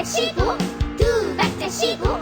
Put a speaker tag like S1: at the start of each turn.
S1: 박자 쉬고 두 박자 쉬고